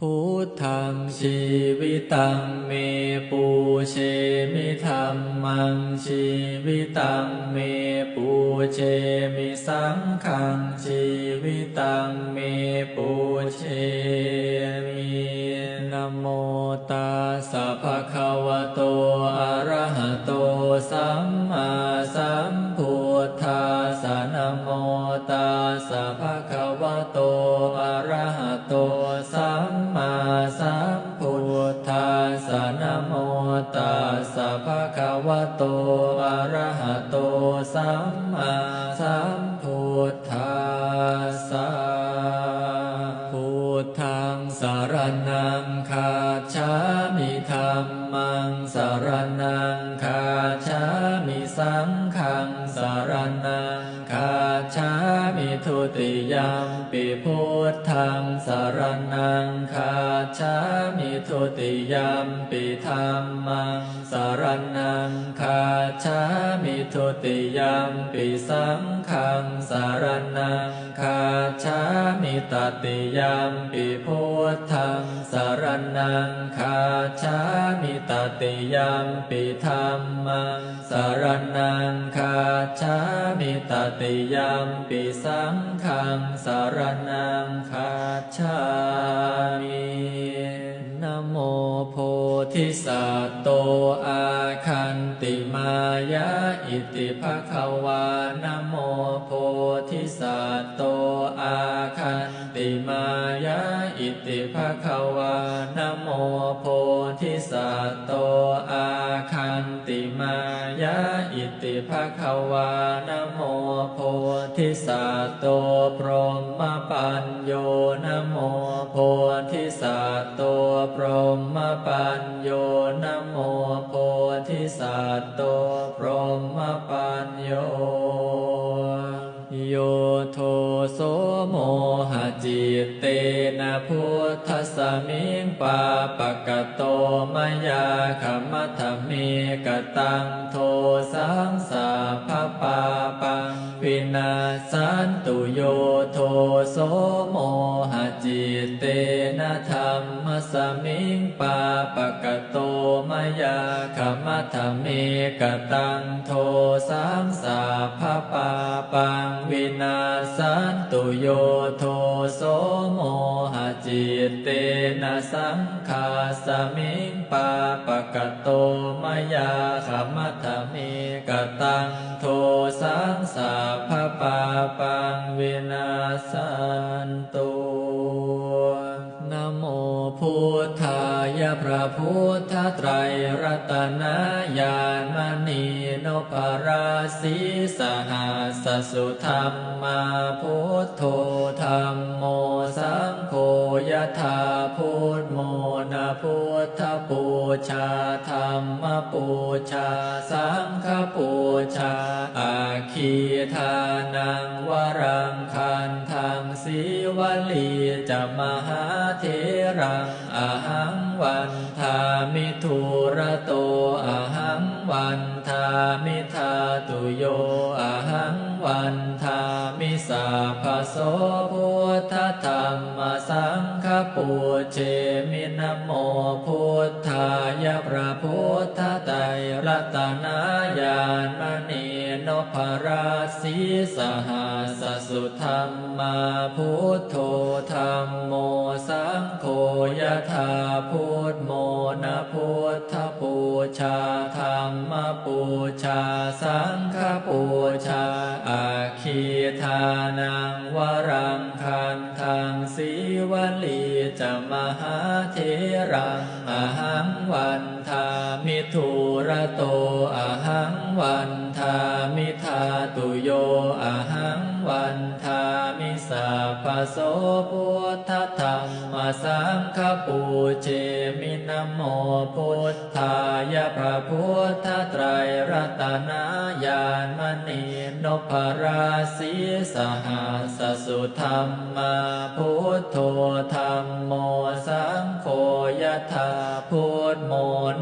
พุทธังชีวิตังเมปูเชมิธรรมังชีวิตังเมปูเชมิสังขังชีวิตังเมปูเชมินโมตัสสะภะคะวะโตอะระหะโตสัมมาสัมพุทธัสสะนโมตัสสะภะ มิธรรมังสารนังคาชามิสังฆังสารนังคาชามิทุติยมปิพุทธังสารนังคาชามิทุติยมปิธรรมังสารนังคาชามิทุติยมปิสังฆังสารนัง คาชามิตติยามปิพุทธังสารนังคาชามิตติยามปิธรรมังสารนังคาชามิตติยามปิสังฆังสารนังคาชามิ โมโพธิสัตโตอาคันติมายะอิติภะคะวานโมโพธิสัตโตอาคันติมายะอิติภะคะวานโมโพธิสัตโตอาคันติมายะอิติภะคะวานโมโพธิสัตโตพรหมปัญโยนะโมโพ ตว์โตพรหมปัญโยนะโมโพธิสัตว์โตพรหมปัญโยโยโทโสโมหจิตเตนะพุทธสมิงปาปะกะโตมยาขมัทเมกตังโท นาสันตุโยโทโสโมหจิตเตนะธรรมสมิงปาปะกะโตมยาขมัทเมกะตังโทสังสาภาปาปังวินาสันตุโยโทโสโมหจิตเตนะสังคาสมิง ปาปะกะโตมยาขมัทเมกตังโทสังสาภาปาปังวินาสันตุนโมพุทธายะพระพุทธไตรรัตนญาณมณีนพราศีสหัสสุธรรมาพุทโธธรรมโมสัง ยะธาพุทโมนะพุทธปูชาธรรมปูชา สังฆปูชา อาคีทานังวรังคันทังสีวลีจะมหาเทรังอาหังวันทามิทุระโตอาหังวันทามิทาตุโยอาหังวันทามิสาภโสพุ ปูเชมินโมพุทธายะพระพุทธไตรรัตนายานมณีนพราศีสหัสสุธรรมาพุทโธธรรมโมสังโฆยะธาพุ สาภโสพุทธธรรมสังฆปูเชมินโมพุทธายะพระพุทธไตรรัตนายานมณีนพราศีสหัสสุธรรมาพุทโธธรรมโมสังโฆยะธาพุ ทโม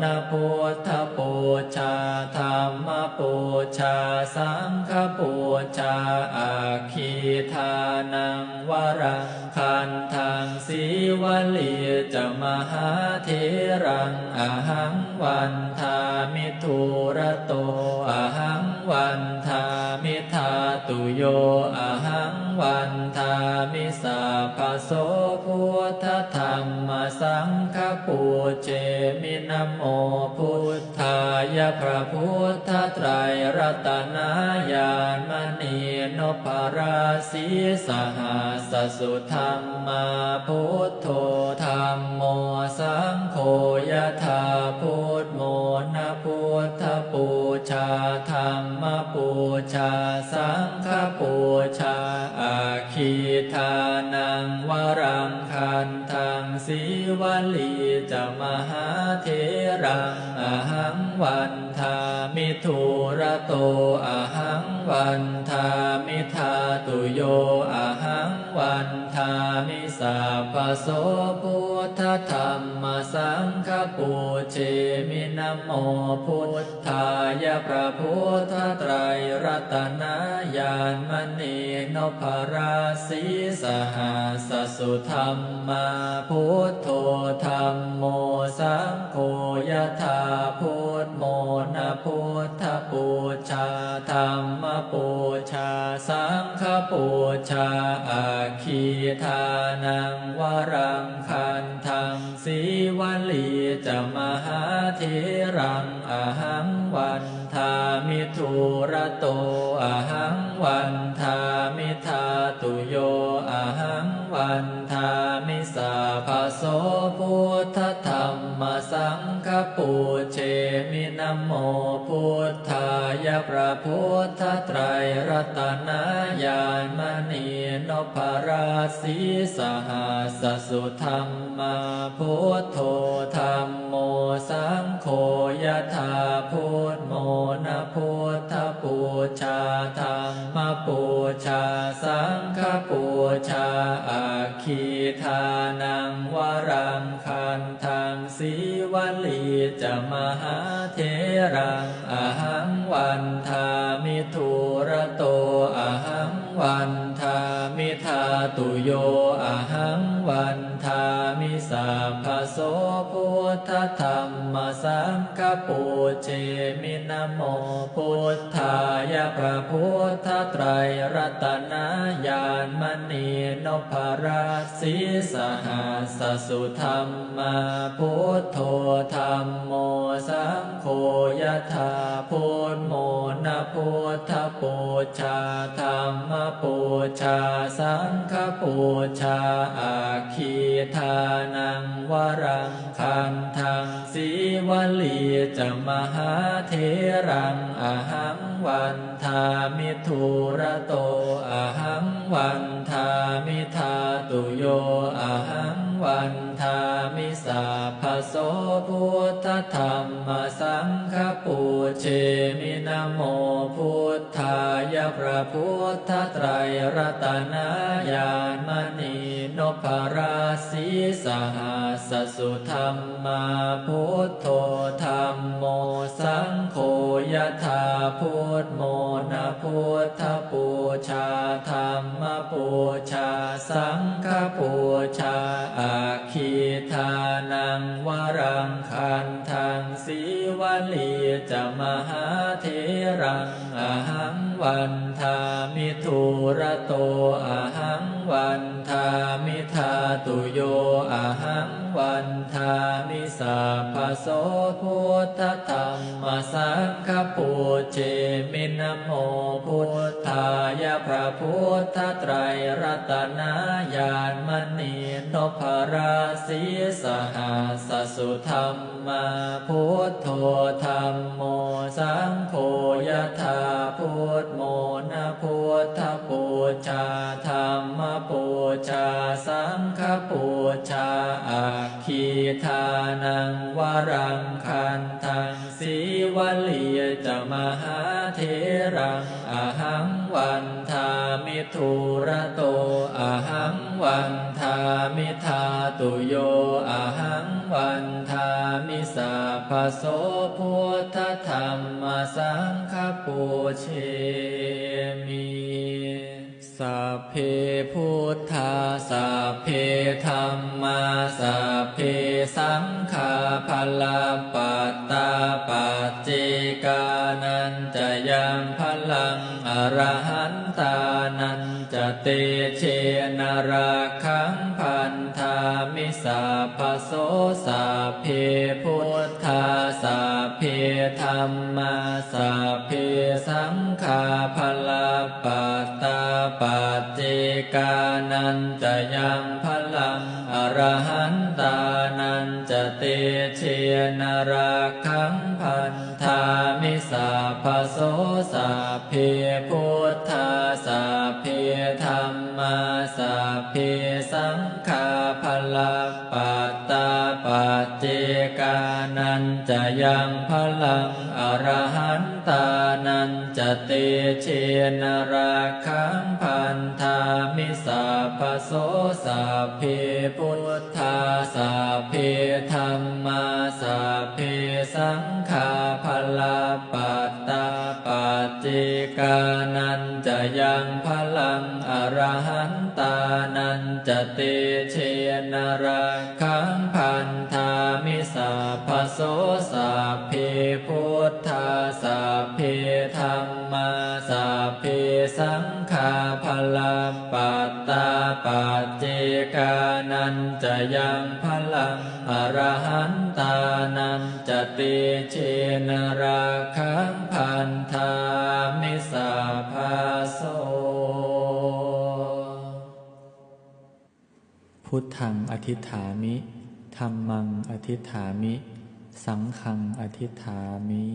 นะพุทธปูชาธรรมปูชาสังฆปูชาอาคีทานังวรังคันทาทังสีวลีจะมหาเทรังอาหังวันทามิทุระโตอาหังวันทามิทาตุโยอาหังวันทามิสาภาโส สังฆปูเจมินโมพุทธายพระพุทธไตรรัตนายานมณีนพราศีสหัสสุธรรมาพุทโธธรรมโมสังโฆยะธาพุทโมนะพุทธปูชาธรรมปูชาสังฆปูชาอาคีทา ลีจะมหาเทระอหังวันทามิทุระโตอหังวันทามิทาตุโยอหังวันทามิสาปโสพุทธธรรมสังฆปูเช นะโมพุทธายะพระพุทธไตรรัตนายานมณีนพราศีสหัสสุธรรมมาพุทโธธรรมโมสังโฆยะธาพุทโมนะพุทธปูชาธรรมปูชาสังฆปูชาอาคีทานังวรังคันทังสีวลี จะมหาเทรังอหังวันทามิทุระโตอหังวันทามิทาตุโยอหังวันทามิสาภาโสพุทธธรรมสังคปูเชมินโม ระพุทธไตรรัตนายานมณีนพราศีสหัสสุธรรมาพุทโธธรรมโมสังโฆยะธาพุทโมนะพุทธปูชาธรรมปูชาสังฆปูชาอาคีทานัง วลีจะมหาเทรังอหังวันทามิทุระโตอหังวันทามิทาตุโยอหังวันทามิสาภ โสพุทธธรรมสังฆปูเจมินโมพุทธายะพระพุทธไตรรัตนายานมณีนพราศีสหัสสุธรรมาพุทโธธรรมโมสังโฆยะธาพุทโมนะพุทธปูชาธรรมปูชาสังฆปูชาอาคีทานังวรงคันทังสีวลีจะมหาเทรังอาหังวันทามิทุระโตอาหังวันทามิทาตุโยอาหังวันทามิสาภโสพุทธธรรมสังฆปูเชมินโมพุทธายพระพุทธไตรรัตนายานมณี นพราศีสหัสสุธรรมาพุทโธธรรมโมสังโฆยะธาพุทโมนะพุทธปูชาธรรมปูชาสังฆปูชาอาคีทานังวรังคันทังสีวลีจะมหาเทรังอหัง วันทามิทุระโตอาหังวันทามิธาตุโยอาหังวันทามิสาพโสพุทธธรรมสังคปูเจมินโมพุทธายพระพุทธไตรรัตนายานมณีนพราศีสหัสสุธรรมมาพุทโธธรรมโมสังโฆยะธาพุทโมนะพุทธปูชาธรรมปูชาสังฆปูชาอาคีทานังวรังคันทังสีวลีจะมหาเทรังอาหัง วันทามิทุระโตอาหังวันทามิทาตุโยอาหังวันทามิสาภโสพุทธธรรมสังฆปูเชมิสสัพเพพุทธาสัพเพธรรมาสัพเพสังฆาพลาปัตตาปัจเจกานันจะยังพ รหันตานันจะเตเชนราคังพันธามิสัพโสสัพเพพุทธาสัพเพธรรมาสัพเพสังฆาพลาปัตตาปัจเจกานันจะยังพลังอรหัน นราคังพันธามิสัพโสสัพเพพุทธาสัพเพธรรมาสัพเพสังฆาพลาปัตตาปัจเจกานันจะยังพลังอรหันตานันจะเตเชนราคังพ นธามิสัพโสสัพเพพุทธาสัพเพธรรมาสัพเพสังฆาพลาปัตตาปัจเจกานันจะยังพลังอรหันตานันจะเตเชนราคังพันธามิสัพโสสัพเพพุทธาสัพเพธรรมาสัพเพสัง ปัจเจกานันจะยังพลังอรหันตานันจะเตเชนราคังพันธามิสัพพโสพุทธังอธิษฐามิธรรมังอธิษฐามิ สังฆังอธิษฐามิ